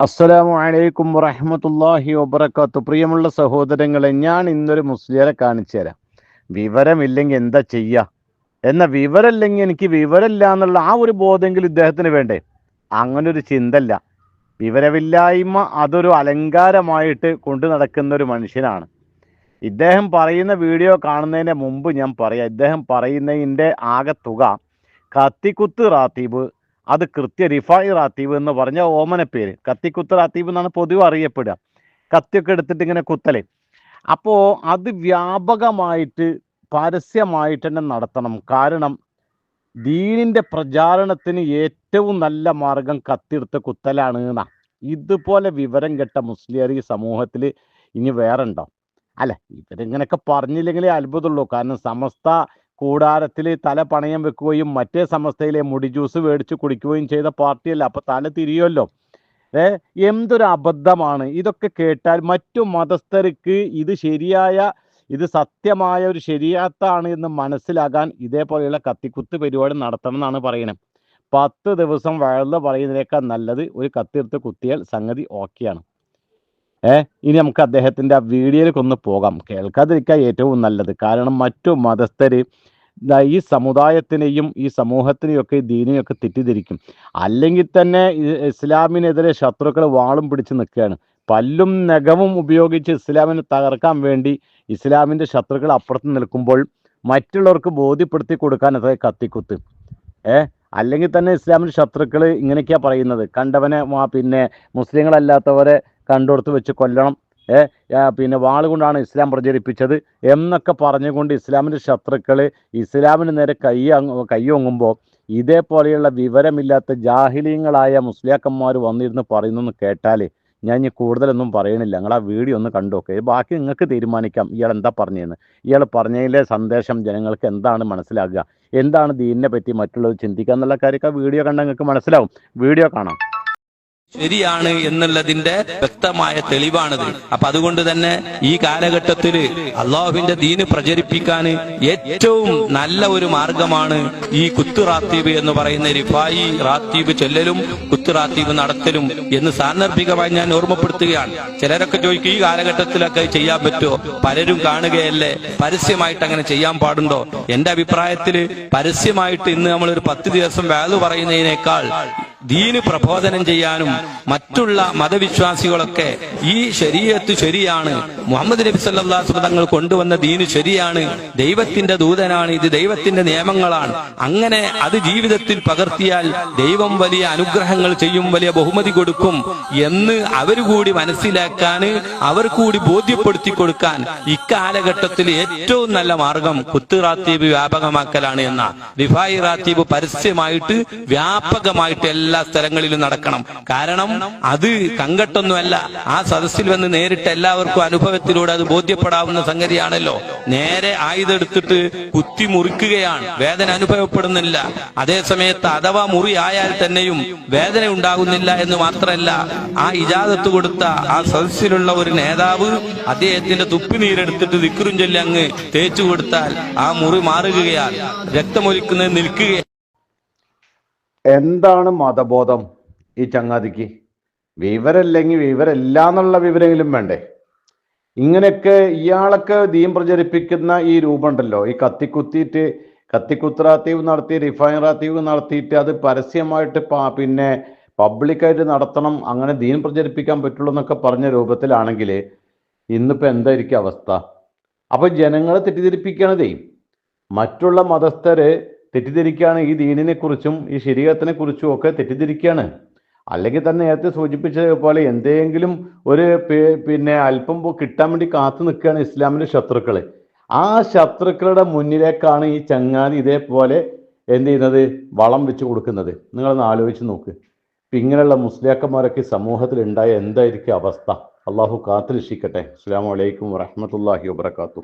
അസ്സലാമു അലൈക്കും വറഹമത്തല്ലാഹി വബറകാത്തു. പ്രിയമുള്ള സഹോദരങ്ങളെ ഞാൻ ഇന്നൊരു മുസ്ലിയരെ കാണിച്ചു തരാം. വിവരമില്ലെങ്കിൽ എന്താ ചെയ്യുക എന്ന വിവരമില്ലെങ്കിൽ എനിക്ക് വിവരമില്ല എന്നുള്ള ആ ഒരു ബോധമെങ്കിലും ഇദ്ദേഹത്തിന് വേണ്ടേ? അങ്ങനെ ഒരു ചിന്തല്ല. വിവരമില്ലായ്മ അതൊരു അലങ്കാരമായിട്ട് കൊണ്ടു നടക്കുന്ന ഒരു മനുഷ്യനാണ്. ഇദ്ദേഹം പറയുന്ന വീഡിയോ കാണുന്നതിന് മുമ്പ് ഞാൻ പറയാം. ഇദ്ദേഹം പറയുന്നതിന്റെ ആകെ തുക കത്തിക്കുത്ത് റാത്തീബ് അത് കൃത്യ റിഫായി റാത്തീബ് എന്ന് പറഞ്ഞ ഓമന പേര്. കത്തിക്കുത്ത് റാത്തീബ് എന്നാണ് പൊതുവെ അറിയപ്പെടുക. കത്തിയൊക്കെ എടുത്തിട്ട് ഇങ്ങനെ കുത്തലേ. അപ്പോൾ അത് വ്യാപകമായിട്ട് പരസ്യമായിട്ട് തന്നെ നടത്തണം. കാരണം ദീനിന്റെ പ്രചാരണത്തിന് ഏറ്റവും നല്ല മാർഗം കത്തിയെടുത്ത് കുത്തലാണ് എന്നാ. ഇതുപോലെ വിവരം കെട്ട മുസ്ലിയർ ഈ സമൂഹത്തിൽ ഇനി വേറെ ഉണ്ടോ അല്ല ഇവരിങ്ങനെയൊക്കെ പറഞ്ഞില്ലെങ്കിലേ അത്ഭുതമുള്ളൂ കാരണം സമസ്ത കൂടാരത്തിൽ തല പണയം വെക്കുകയും മറ്റേ സമസ്തയിലെ മുടി ജ്യൂസ് മേടിച്ച് കുടിക്കുകയും ചെയ്ത പാർട്ടിയല്ല. അപ്പൊ തല തിരിയുമല്ലോ. ഏ എന്തൊരു അബദ്ധമാണ്. ഇതൊക്കെ കേട്ടാൽ മറ്റു മതസ്ഥർക്ക് ഇത് ശരിയായ ഇത് സത്യമായ ഒരു ശരിയാത്താണ് എന്ന് മനസ്സിലാകാൻ ഇതേപോലെയുള്ള കത്തിക്കുത്ത് പരിപാടി നടത്തണം എന്നാണ് പറയുന്നത്. പത്ത് ദിവസം വയറിൽ പറയുന്നതിനേക്കാൾ നല്ലത് ഒരു കത്തിയെടുത്ത് കുത്തിയാൽ സംഗതി ഓക്കെയാണ്. ഏ ഇനി നമുക്ക് അദ്ദേഹത്തിന്റെ ആ വീഡിയോയിലേക്ക് ഒന്ന് പോകാം. കേൾക്കാതിരിക്കാൻ ഏറ്റവും നല്ലത്. കാരണം മറ്റു മതസ്ഥര് ദാ ഈ സമുദായത്തിനെയും ഈ സമൂഹത്തിനെയും ഒക്കെ ദീനിനെയും ഒക്കെ തെറ്റിദ്ധരിക്കും. അല്ലെങ്കിൽ തന്നെ ഇസ്ലാമിനെതിരെ ശത്രുക്കൾ വാളും പിടിച്ച് നിൽക്കുകയാണ്. പല്ലും നഖവും ഉപയോഗിച്ച് ഇസ്ലാമിനെ തകർക്കാൻ വേണ്ടി ഇസ്ലാമിന്റെ ശത്രുക്കൾ അപ്പുറത്ത് നിൽക്കുമ്പോൾ മറ്റുള്ളവർക്ക് ബോധ്യപ്പെടുത്തി കൊടുക്കാൻ അത് കത്തിക്കുത്ത്. ഏ അല്ലെങ്കിൽ തന്നെ ഇസ്ലാമിന്റെ ശത്രുക്കൾ ഇങ്ങനെയൊക്കെയാണ് പറയുന്നത്. കണ്ടവനെ പിന്നെ മുസ്ലിങ്ങളല്ലാത്തവരെ കണ്ടോടത്ത് വെച്ച് കൊല്ലണം. പിന്നെ വാളുകൊണ്ടാണ് ഇസ്ലാം പ്രചരിപ്പിച്ചത് എന്നൊക്കെ പറഞ്ഞുകൊണ്ട് ഇസ്ലാമിന്റെ ശത്രുക്കൾ ഇസ്ലാമിന് നേരെ കൈ കൈയൊങ്ങുമ്പോൾ ഇതേപോലെയുള്ള വിവരമില്ലാത്ത ജാഹിലീങ്ങളായ മുസ്ലിയാക്കന്മാർ വന്നിരുന്ന് പറയുന്നു കേട്ടാൽ ഞാൻ ഇനി കൂടുതലൊന്നും പറയണില്ല. നിങ്ങൾ ആ വീഡിയോ ഒന്ന് കണ്ടു നോക്കുക ബാക്കി നിങ്ങൾക്ക് തീരുമാനിക്കാം. ഇയാൾ എന്താ പറഞ്ഞതെന്ന് ഇയാൾ പറഞ്ഞതിലെ സന്ദേശം ജനങ്ങൾക്ക് എന്താണ് മനസ്സിലാകുക? എന്താണ് ദീനിനെ പറ്റി മറ്റുള്ളവർ ചിന്തിക്കുക എന്നുള്ള കാര്യമൊക്കെ വീഡിയോ കണ്ടാൽ നിങ്ങൾക്ക് മനസ്സിലാവും. വീഡിയോ കാണാം. ശരിയാണ് എന്നുള്ളതിന്റെ വ്യക്തമായ തെളിവാണിത്. അപ്പൊ അതുകൊണ്ട് തന്നെ ഈ കാലഘട്ടത്തിൽ അള്ളാഹുവിന്റെ ദീന് പ്രചരിപ്പിക്കാൻ ഏറ്റവും നല്ല ഒരു മാർഗമാണ് ഈ കുത്തു റാത്തീബ് എന്ന് പറയുന്ന റിഫായി റാത്തീബ് ചെല്ലലും കുത്തു റാത്തീബ് നടത്തലും എന്ന് സാന്ദർഭികമായി ഞാൻ ഓർമ്മപ്പെടുത്തുകയാണ്. ചിലരൊക്കെ ചോദിക്കും ഈ കാലഘട്ടത്തിലൊക്കെ ചെയ്യാൻ പറ്റുമോ? പലരും കാണുകയല്ലേ പരസ്യമായിട്ട് അങ്ങനെ ചെയ്യാൻ പാടുണ്ടോ? എന്റെ അഭിപ്രായത്തിൽ പരസ്യമായിട്ട് ഇന്ന് നമ്മൾ ഒരു പത്ത് ദിവസം വേദ പറയുന്നതിനേക്കാൾ ദീന് പ്രബോധനം ചെയ്യാനും മറ്റുള്ള മതവിശ്വാസികളൊക്കെ ഈ ശരീരത്ത് ശരിയാണ്. മുഹമ്മദ് നബി സല്ലാസ് തങ്ങൾ കൊണ്ടുവന്ന ദീന് ശരിയാണ്. ദൈവത്തിന്റെ ദൂതനാണ്. ഇത് ദൈവത്തിന്റെ നിയമങ്ങളാണ്. അങ്ങനെ അത് ജീവിതത്തിൽ പകർത്തിയാൽ ദൈവം വലിയ അനുഗ്രഹങ്ങൾ ചെയ്യും വലിയ ബഹുമതി കൊടുക്കും എന്ന് അവർ കൂടി മനസ്സിലാക്കാൻ അവർ കൂടി ബോധ്യപ്പെടുത്തി കൊടുക്കാൻ ഇക്കാലഘട്ടത്തിൽ ഏറ്റവും നല്ല മാർഗം കുത്തുറാത്തീബ് വ്യാപകമാക്കലാണ് എന്ന. റിഫായി റാത്തീബ് പരസ്യമായിട്ട് വ്യാപകമായിട്ട് സ്ഥലങ്ങളിലും നടക്കണം. കാരണം അത് കങ്കട്ടൊന്നുമല്ല. ആ സദസ്സിൽ വന്ന് നേരിട്ട് എല്ലാവർക്കും അനുഭവത്തിലൂടെ അത് ബോധ്യപ്പെടാവുന്ന സംഗതിയാണല്ലോ. നേരെ ആയുധെടുത്തിട്ട് കുത്തി മുറിക്കുകയാണ്. വേദന അനുഭവപ്പെടുന്നില്ല. അതേ സമയത്ത് അഥവാ മുറി ആയാൽ തന്നെയും വേദന ഉണ്ടാകുന്നില്ല എന്ന് മാത്രമല്ല ആ ഇജാദത്ത് കൊടുത്ത ആ സദസ്സിലുള്ള ഒരു നേതാവ് അദ്ദേഹത്തിന്റെ തുപ്പിനീരെടുത്തിട്ട് ദിക്കുറും ചൊല്ലി അങ്ങ് തേച്ചു കൊടുത്താൽ ആ മുറി മാറുകയാൽ രക്തമൊലിക്കുന്നത് നിൽക്കുകയാണ് എന്താണ് മതബോധം ഈ ചങ്ങാതിക്ക്? വിവരമില്ലെങ്കിൽ വിവരമില്ല എന്നുള്ള വിവരമെങ്കിലും വേണ്ടേ? ഇങ്ങനെയൊക്കെ ഇയാളൊക്കെ ദീം പ്രചരിപ്പിക്കുന്ന ഈ രൂപം ഉണ്ടല്ലോ ഈ കത്തിക്കുത്തിയിട്ട് കത്തിക്കുത്രാത്തീവ് നടത്തി റിഫൈനറാത്തീവ് നടത്തിയിട്ട് അത് പരസ്യമായിട്ട് പിന്നെ പബ്ലിക്കായിട്ട് നടത്തണം അങ്ങനെ ദീൻ പ്രചരിപ്പിക്കാൻ പറ്റുള്ളൂ എന്നൊക്കെ പറഞ്ഞ രൂപത്തിലാണെങ്കിൽ ഇന്നിപ്പോൾ എന്തായിരിക്കും അവസ്ഥ? അപ്പോൾ ജനങ്ങളെ തെറ്റിദ്ധരിപ്പിക്കണതേ മറ്റുള്ള മതസ്ഥര് തെറ്റിദ്ധരിക്കുകയാണ് ഈ ദീനിനെ കുറിച്ചും ഈ ശരീരത്തിനെ കുറിച്ചും ഒക്കെ തെറ്റിദ്ധരിക്കുകയാണ്. അല്ലെങ്കിൽ തന്നെ നേരത്തെ സൂചിപ്പിച്ചത് പോലെ എന്തെങ്കിലും ഒരു പിന്നെ അല്പം കിട്ടാൻ വേണ്ടി കാത്തു നിൽക്കുകയാണ് ഇസ്ലാമിന്റെ ശത്രുക്കൾ ആ ശത്രുക്കളുടെ മുന്നിലേക്കാണ് ഈ ചങ്ങാതി ഇതേപോലെ എന്ത് ചെയ്യുന്നത്? വളം വെച്ച് കൊടുക്കുന്നത്. നിങ്ങളൊന്ന് ആലോചിച്ച് നോക്ക്. ഇപ്പൊ ഇങ്ങനെയുള്ള മുസ്ലിയാക്കന്മാരൊക്കെ സമൂഹത്തിൽ ഉണ്ടായ എന്തായിരിക്കും അവസ്ഥ? അള്ളാഹു കാത്തുരക്ഷിക്കട്ടെ. അസ്സാം വലൈക്കും വറഹമത്തല്ലാഹി വാബർക്കാത്തു